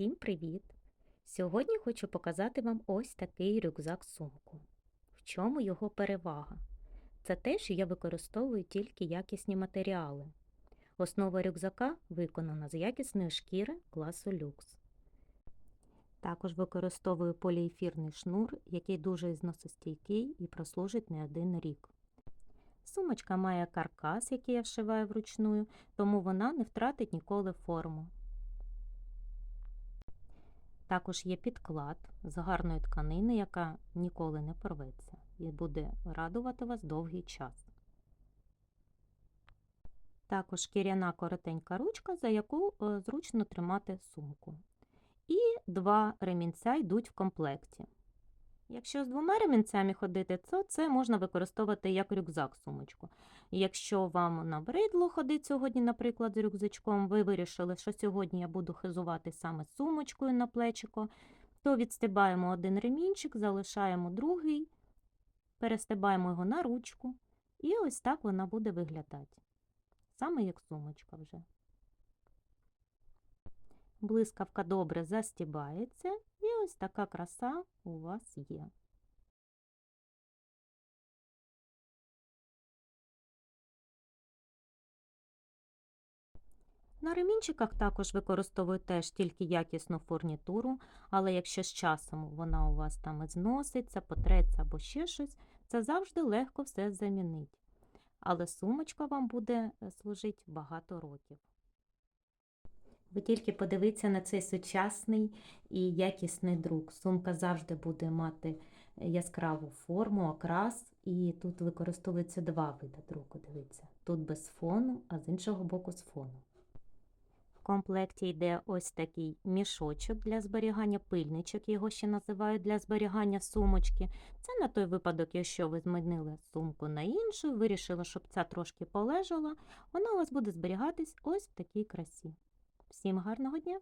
Всім привіт! Сьогодні хочу показати вам ось такий рюкзак-сумку. В чому його перевага? Це те, що я використовую тільки якісні матеріали. Основа рюкзака виконана з якісної шкіри класу люкс. Також використовую поліефірний шнур, який дуже зносостійкий і прослужить не один рік. Сумочка має каркас, який я вшиваю вручную, тому вона не втратить ніколи форму. Також є підклад з гарної тканини, яка ніколи не порветься і буде радувати вас довгий час. Також шкіряна коротенька ручка, за яку е, зручно тримати сумку. І два ремінця йдуть в комплекті. Якщо з двома ремінцями ходити, то це можна використовувати як рюкзак-сумочку. Якщо вам набридло ходити сьогодні, наприклад, з рюкзачком, ви вирішили, що сьогодні я буду хизувати саме сумочкою на плечико, то відстибаємо один ремінчик, залишаємо другий, перестибаємо його на ручку, і ось так вона буде виглядати. Саме як сумочка вже. Блискавка добре застібається, ось така краса у вас є. На ремінчиках також використовую теж тільки якісну фурнітуру, але якщо з часом вона у вас там зноситься, потреться або ще щось, це завжди легко все замінить. Але сумочка вам буде е, служити багато років. Ви тільки подивіться на цей сучасний і якісний друк. Сумка завжди буде мати яскраву форму, окрас, і тут використовується два види друку. Дивіться, тут без фону, а з іншого боку з фоном. В комплекті йде ось такий мішочок для зберігання пильничок, його ще називають для зберігання сумочки. Це на той випадок, якщо ви змінили сумку на іншу, вирішили, щоб ця трошки полежала, вона у вас буде зберігатись ось в такій красі. Всім гарного дня!